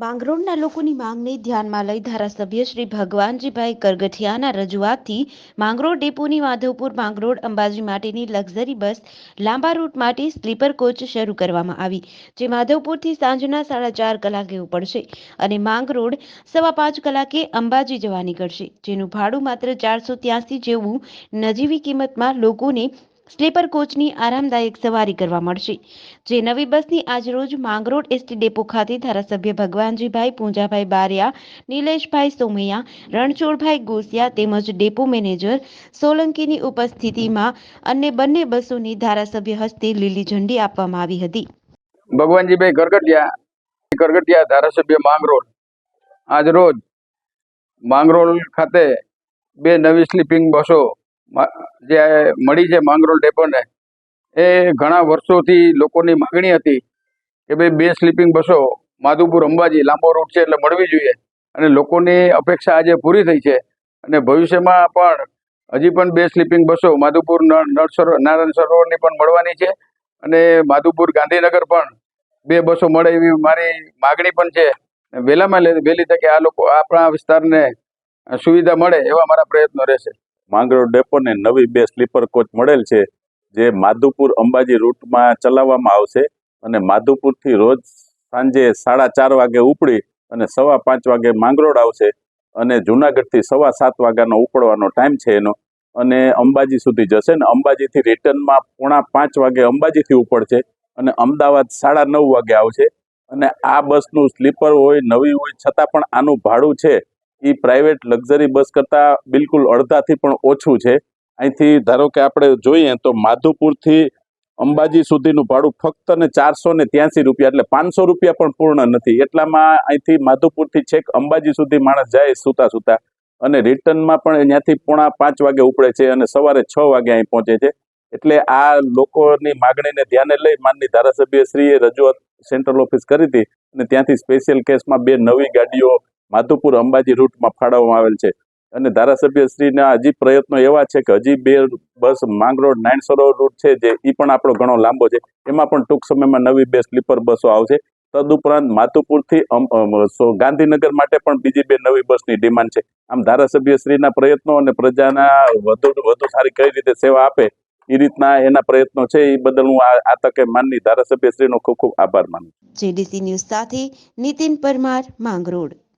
માંગરોળના લોકોની માંગને ધ્યાનમાં લઈ ધારાસભ્ય શ્રી ભગવાનજીભાઈ કરગઠિયાના રજૂઆતથી માંગરોળ ડેપોની માધવપુર માંગરોળ અંબાજી માટેની લક્ઝરી બસ લાંબા રૂટ માટે સ્લીપર કોચ શરૂ કરવામાં આવી, જે માધવપુરથી સાંજના સાડા ચાર કલાકે ઉપડશે અને માંગરોળ સવા પાંચ કલાકે અંબાજી જવા નીકળશે, જેનું ભાડું માત્ર ચારસો ત્યાસી જેવું નજીવી કિંમતમાં લોકોને સ્લીપર કોચની આરામદાયક સવારી કરવા મળશે. જે નવી બસની આજરોજ માંગરોળ એસટી ડેપો ખાતે ધારાસભ્ય ભગવાનજીભાઈ પૂંજાભાઈ બારિયા, નિલેશભાઈ સોમૈયા, રણછોડભાઈ ગોસિયા તેમજ ડેપો મેનેજર સોલંકીની ઉપસ્થિતિમાં અન્ય બંને બસોની ધારાસભ્ય હસ્તે લીલી ઝંડી આપવામાં આવી હતી. ભગવાનજીભાઈ ગરગટિયા કરગટિયા ધારાસભ્ય માંગરોળ. આજરોજ માંગરોળ ખાતે બે નવી સ્લીપિંગ બસો જે મળી છે માંગરોળ ડેપોને એ ઘણા વર્ષોથી લોકોની માગણી હતી કે ભાઈ બે સ્લીપિંગ બસો માધુપુર અંબાજી લાંબો રૂટ છે એટલે મળવી જોઈએ અને લોકોની અપેક્ષા આજે પૂરી થઈ છે. અને ભવિષ્યમાં પણ હજી પણ બે સ્લીપિંગ બસો માધુપુર સરોવર નારાયણ સરોવરની પણ મળવાની છે અને માધુપુર ગાંધીનગર પણ બે બસો મળે એવી મારી માગણી પણ છે. વહેલામાં વહેલી તકે આ લોકો આપણા વિસ્તારને સુવિધા મળે એવા મારા પ્રયત્નો રહેશે. માંગરોળ ડેપોને નવી બે સ્લીપર કોચ મળેલ છે, જે માધુપુર અંબાજી રૂટમાં ચલાવવામાં આવશે અને માધુપુરથી રોજ સાંજે સાડા ચાર વાગે ઉપડી અને સવા પાંચ વાગે માંગરોળ આવશે અને જુનાગઢથી સવા સાત વાગ્યાનો ઉપડવાનો ટાઈમ છે એનો. અને અંબાજી સુધી જશે ને અંબાજીથી રિટર્નમાં પોણા પાંચ વાગે અંબાજીથી ઉપડશે અને અમદાવાદ સાડા નવ વાગે આવશે. અને આ બસનું સ્લીપર હોય, નવી હોય, છતાં પણ આનું ભાડું છે એ પ્રાઇવેટ લક્ઝરી બસ કરતાં બિલકુલ અડધાથી પણ ઓછું છે. અહીંથી ધારો કે આપણે જોઈએ તો માધુપુરથી અંબાજી સુધીનું ભાડું ફક્ત ને ચારસો ને ત્યાંસી રૂપિયા એટલે પાંચસો રૂપિયા પણ પૂર્ણ નથી. એટલામાં અહીંથી માધુપુરથી છેક અંબાજી સુધી માણસ જાય સુતા સુતા અને રિટર્નમાં પણ ત્યાંથી પોણા પાંચ વાગે ઉપડે છે અને સવારે છ વાગે અહીં પહોંચે છે. એટલે આ લોકોની માગણીને ધ્યાને લઈ માનની ધારાસભ્યશ્રીએ રજૂઆત સેન્ટ્રલ ઓફિસ કરી હતી અને ત્યાંથી સ્પેશિયલ કેસમાં બે નવી ગાડીઓ માધુપુર અંબાજી રૂટમાં ફાળવવામાં આવેલ છે. અને ધારાસભ્યશ્રીના હજી પ્રયત્નો એવા છે કે હજી બે બસ માંગરોળ નાઇન સરોવર રૂટ છે જે એ પણ આપણો ઘણો લાંબો છે. એમાં પણ ટૂંક સમયમાં નવી બે સ્લીપર બસો આવશે. તદુપરાંત માધુપુરથી ગાંધીનગર માટે પણ બીજી બે નવી બસની ડિમાન્ડ છે. આમ ધારાસભ્યશ્રીના પ્રયત્નો અને પ્રજાના વધુ વધુ સારી કઈ રીતે સેવા આપે એ રીતના એના પ્રયત્નો છે. એ બદલ હું આ તકે માનની ધારાસભ્યશ્રીનો ખૂબ ખૂબ આભાર માનું છું. ન્યૂઝ સાથે નીતિન પરમાર, માંગરોળ.